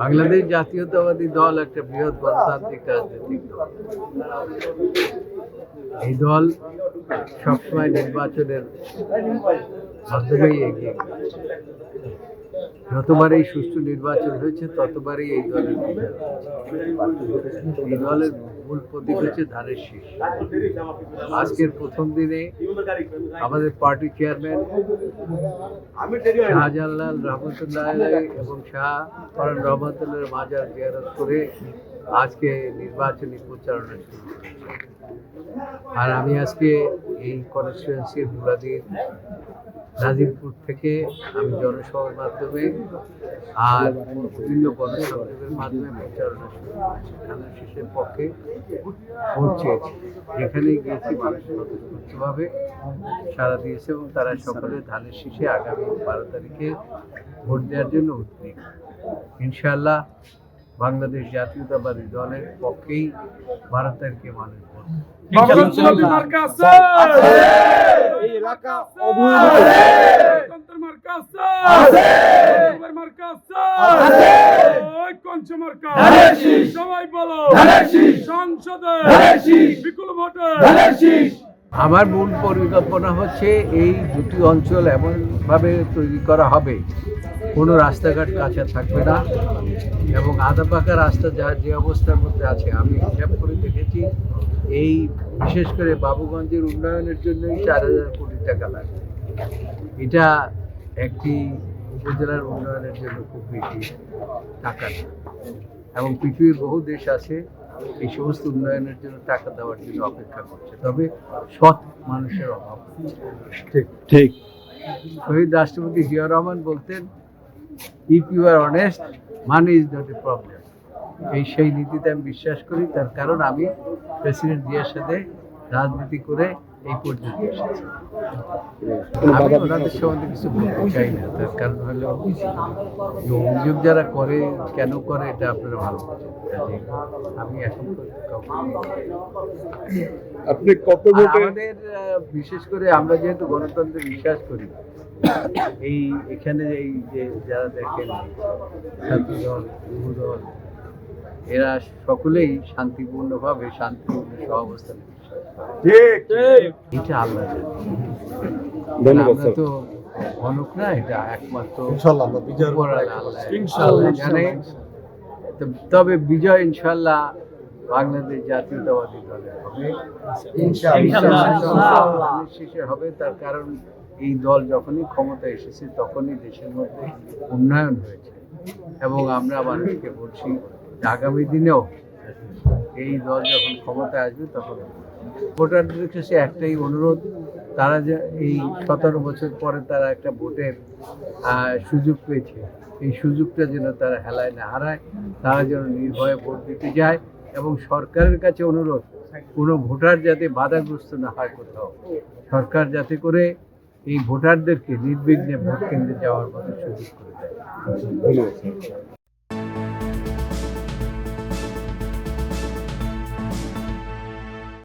বাংলাদেশ জাতীয়তাবাদী দল একটা বৃহৎ গণতান্ত্রিক রাজনৈতিক দল। এই দল সবসময় নির্বাচনের মাধ্যমেই এগিয়ে যতবার যতবারই সুষ্ঠু নির্বাচন হয়েছে, ততবারই এই দলের এই দলের মূল প্রতীক হচ্ছে ধানের শীষ। আজকের প্রথম দিনে আমাদের পার্টি চেয়ারম্যান শাহজালাল রহমতুল্লাহ এবং শাহ ফরান রহমতুল্লাহ মাজার জিয়ারত করে আজকে নির্বাচনী প্রচারণা শুরু আর আমি আজকে এই কনস্টিটুয়েন্সির মুরাদির নাজিরপুর থেকে আমি জনসভার মাধ্যমে আর বিভিন্ন গণসংযোগের মাধ্যমে প্রচারণা শুরু করেছি। ধানের শীষের পক্ষে ভোট চেয়েছি। যেখানেই গিয়েছি মানুষ সাড়া দিয়েছে এবং তারা সকলে ধানের শীষে আগামী বারো তারিখে ভোট দেওয়ার জন্য উদ্বিগ ইনশাআল্লাহ বাংলাদেশ জাতীয়তাবাদী দলের পক্ষেই বারো তারিখে মানুষ সবাই বলো। সংসদে বিপুল ভোটে। আমার মূল পরিকল্পনা হচ্ছে এই দুটি অঞ্চল এমনভাবে তৈরি করা হবে কোনো রাস্তাঘাট কাঁচা থাকবে না এবং আধা পাকা রাস্তা যা যে অবস্থার মধ্যে আছে আমি হিসাব করে দেখেছি এই বিশেষ করে বাবুগঞ্জের উন্নয়নের জন্যই চার হাজার কোটি টাকা লাগবে এটা একটি উপজেলার উন্নয়নের জন্য খুব বেশি টাকা এবং পৃথিবীর বহু দেশ আছে এই সমস্ত উন্নয়নের জন্য টাকা দেওয়ার জন্য অপেক্ষা করছে। তবে সৎ মানুষের অভাব। ঠিক ঠিক। শহীদ রাষ্ট্রপতি জিয়া রহমান বলতেন if you are honest money is not a problem এই সেই নীতিতে আমি বিশ্বাস করি তার কারণ আমি প্রেসিডেন্ট জিয়ার সাথে রাজনীতি করে এই পর্যন্ত এসেছি। আমি ওনাদের সম্বন্ধে কিছু বলতে চাই না তার কারণ হলো অভিযোগ যারা করে কেন করে এটা আপনারা ভালো বোঝেন। আমি এখন আপনি কত আমাদের বিশেষ করে আমরা যেহেতু গণতন্ত্রে বিশ্বাস করি এই এখানে এই যে যারা দেখেন ছাত্রদল যুবদল এরা সকলেই শান্তিপূর্ণভাবে শান্তিপূর্ণ সহাবস্থানে এটা আল্লাহ আমরা তো গণক না এটা একমাত্র জানে। তবে বিজয় ইনশাল্লাহ বাংলাদেশ জাতীয়তাবাদী দলের হবে। ইনশাআল্লাহ শেষে হবে তার কারণ এই দল যখনই ক্ষমতা এসেছে, তখনই দেশের মধ্যে উন্নয়ন হয়েছে। এবং আমরা মানুষকে বলছি আগামী দিনেও এই দল যখন ক্ষমতায় আসবে, তখন ভোটারদের কাছে একটাই অনুরোধ, তারা যে এই সতেরো বছর পরে তারা একটা ভোটের সুযোগ পেয়েছে। এই সুযোগটা যেন তারা হেলায় না হারায়, তারা যেন নির্ভয়ে ভোট দিতে যায় এবং সরকারের কাছে অনুরোধ, কোনো ভোটার যাতে বাধাগ্রস্ত না হয় কোথাও, সরকার যাতে করে এই ভোটারদেরকে নির্বিঘ্নে ভোট কেন্দ্রে যাওয়ার মতো সুযোগ করে দেয়।